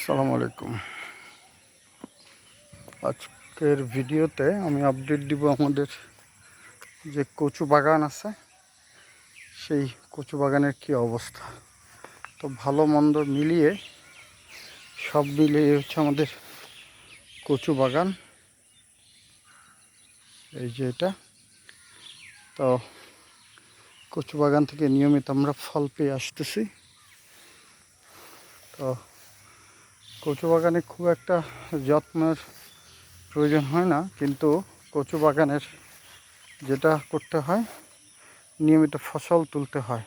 আসসালামু আলাইকুম। আজকের ভিডিওতে আমি আপডেট দিব আমাদের যে কচু বাগান আছে, সেই কচু বাগানের কি অবস্থা। তো ভালো মন্দ মিলিয়ে সব মিলিয়ে হচ্ছে আমাদের কচু বাগান। এই যে এটা। তো কচু বাগান থেকে নিয়মিত আমরা ফল পেয়ে আসতেছি। তো কচু বাগানে খুব একটা যত্নের প্রয়োজন হয় না, কিন্তু কচু বাগানের যেটা করতে হয়, নিয়মিত ফসল তুলতে হয়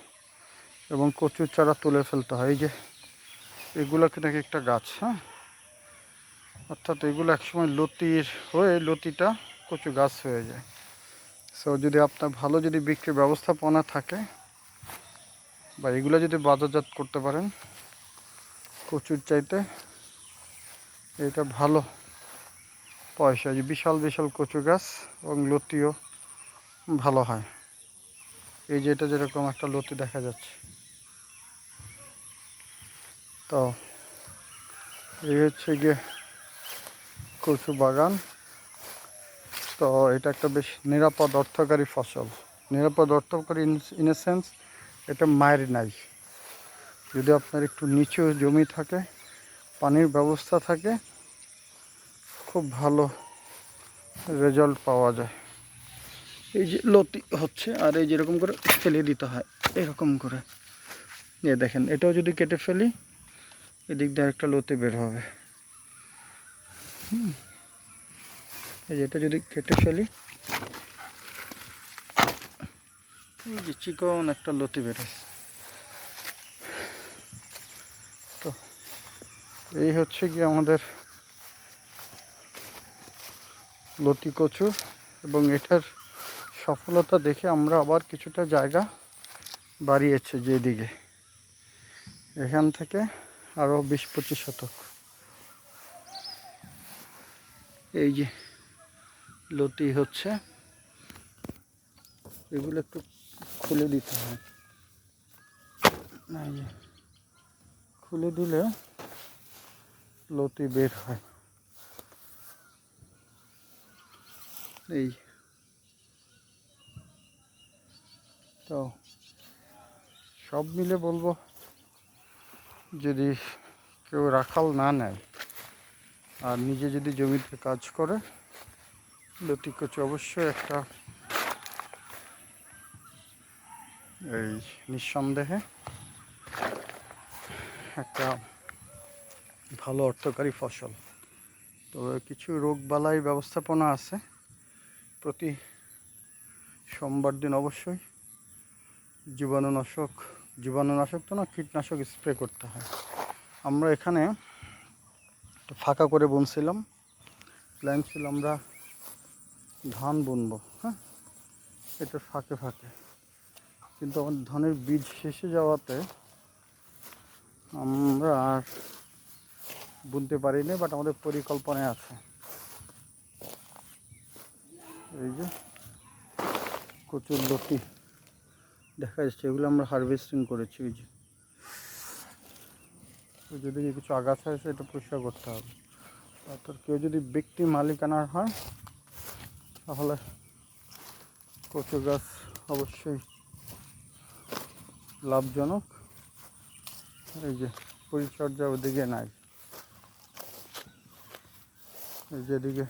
এবং কচুর চারা তুলে ফেলতে হয়। এই যে এগুলোকে নাকি একটা গাছ হ্যাঁ? অর্থাৎ এগুলো একসময় লতির হয়ে লতিটা কচু গাছ হয়ে যায়। সো যদি আপনার ভালো যদি বিক্রির ব্যবস্থাপনা থাকে বা এগুলো যদি বাজারজাত করতে পারেন, কচুর চাইতে এটা ভালো পয়সা, যে বিশাল বিশাল কচু গাছ, এবং লতিও ভালো হয়। এই যে এটা যেরকম একটা লতি দেখা যাচ্ছে। তো এই হচ্ছে গিয়ে কচু বাগান। তো এটা একটা বেশ নিরাপদ, অর্থকারী ফসল। নিরাপদ, অর্থকারী ইন সেন্স এটা মায়ের নাই। যদি আপনার একটু নিচু জমি থাকে পানির ব্যবস্থা থাকে, খুব ভালো রেজাল্ট পাওয়া যায়। এই যে লতি হচ্ছে, আর এই যেরকম করে ফেলে দিতে হয়, এরকম করে। এ দেখেন, এটাও যদি কেটে ফেলি, এদিক দিয়ে একটা লতি বের হবে। এই যে এটা যদি কেটে ফেলি, এই যে চিকন একটা লতি বেরোয় এই হচ্ছে কি আমাদের লতি কচু এবং এটার সফলতা দেখে আমরা আবার কিছুটা জায়গা বাড়িয়েছে যেদিকে। এখান থেকে আরও বিশ পঁচিশ শতক। এই যে লতি হচ্ছে, এগুলো একটু খুলে দিতে হয় খুলে দিলে লতি বের হয়। এই। তো, সব মিলে বলব, যদি কেউ রাখাল না নেয়, আর নিজে যদি জমিতে কাজ করে, লতি কচু অবশ্যই একটা এই নিঃসন্দেহে একটা ভালো অর্থকারী ফসল। তবে কিছু রোগবালাই ব্যবস্থাপনা আছে। প্রতি সোমবার দিন অবশ্যই জীবাণুনাশক জীবাণুনাশক তো না, কীটনাশক স্প্রে করতে হয়। আমরা এখানে ফাঁকা করে বুনছিলাম। প্ল্যান ছিল আমরা ধান বুনবো হ্যাঁ? এটা ফাঁকে ফাঁকে। কিন্তু আমার ধানের বীজ শেষে যাওয়াতে আমরা আর বুনতে পারিনি বাট আমাদের পরিকল্পনায় আছে। এই যে, কচুর লতি। দেখা যাচ্ছে এগুলো আমরা হারভেস্টিং করেছি, এই যে। যদি কিছু আগাছা আছে, এটা পরিষ্কার করতে হবে। অর্থাৎ কেউ যদি ব্যক্তি মালিকানার হয়, তাহলে কচু গাছ অবশ্যই লাভজনক। এই যে, পরিচর্যা ওদিকে নাই। যেদিকে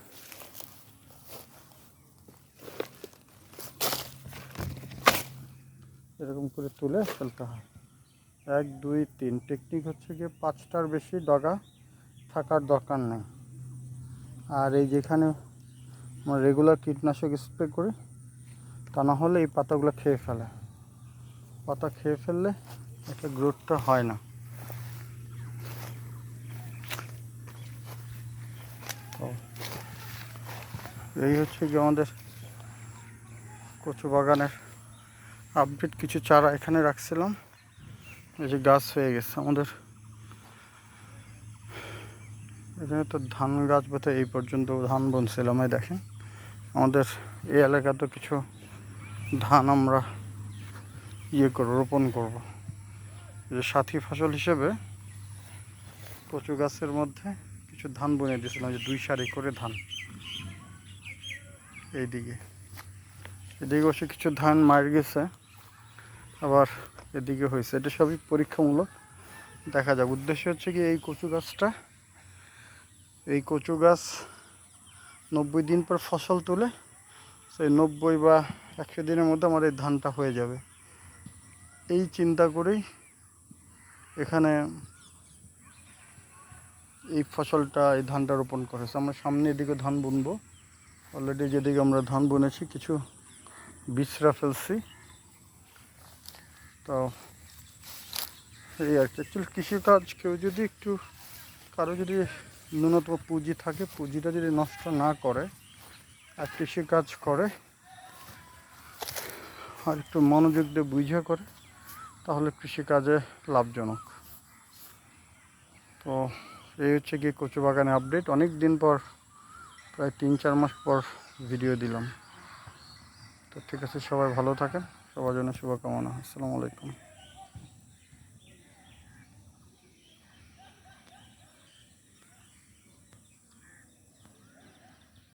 এরকম করে তুলে ফেলতে হয়। এক, দুই, তিন। টেকনিক হচ্ছে গিয়ে পাঁচটার বেশি ডগা থাকার দরকার নেই। আর এই যেখানে আমরা রেগুলার কীটনাশক স্প্রে করি, তা না হলে এই পাতাগুলো খেয়ে ফেলে। পাতা খেয়ে ফেললে একটা গ্রোথটা হয় না। এই হচ্ছে কি আমাদের কচু বাগানের আপডেট কিছু চারা এখানে রাখছিলাম। এই যে গাছ হয়ে গেছে আমাদের। এখানে তো ধান গাছ বোধ এই পর্যন্ত ধান বুনছিলাম, এই দেখেন। আমাদের এই এলাকাতে কিছু ধান আমরা ইয়ে করব, রোপণ করব। যে সাথী ফসল হিসেবে কচু গাছের মধ্যে কিছু ধান বুনে দিয়েছিলাম যে দুই সারি করে ধান। এইদিকে। এদিকে অবশ্য কিছু ধান মার গেছে, আবার এদিকে হয়েছে। এটা সবই পরীক্ষামূলক, দেখা যাক। উদ্দেশ্য হচ্ছে কি এই কচু গাছটা, এই কচু গাছ নব্বই দিন পর ফসল তুলে, সেই নব্বই বা একশো দিনের মধ্যে আমার এই ধানটা হয়ে যাবে। এই চিন্তা করেই এখানে এই ফসলটা, এই ধানটা রোপণ করেছে। আমরা সামনে এদিকে ধান বুনবো। অলরেডি যেদিকে আমরা ধান বুনেছি, কিছু বীজরা ফেলছি। তো এই আর কি। অ্যাকচুয়ালি কৃষিকাজ কেউ যদি একটু, কারও যদি ন্যূনতম পুঁজি থাকে, পুঁজিটা যদি নষ্ট না করে আর কৃষিকাজ করে, আর একটু মনোযোগ দিয়ে বুঝে করে, তাহলে কৃষিকাজে লাভজনক। তো এই হচ্ছে কি কচু বাগানে আপডেট অনেক দিন পর প্রায় তিন, চার মাস পর ভিডিও দিলাম। তো ঠিক আছে, সবাই ভালো থাকেন। সবার জন্য শুভকামনা। আসসালামু আলাইকুম।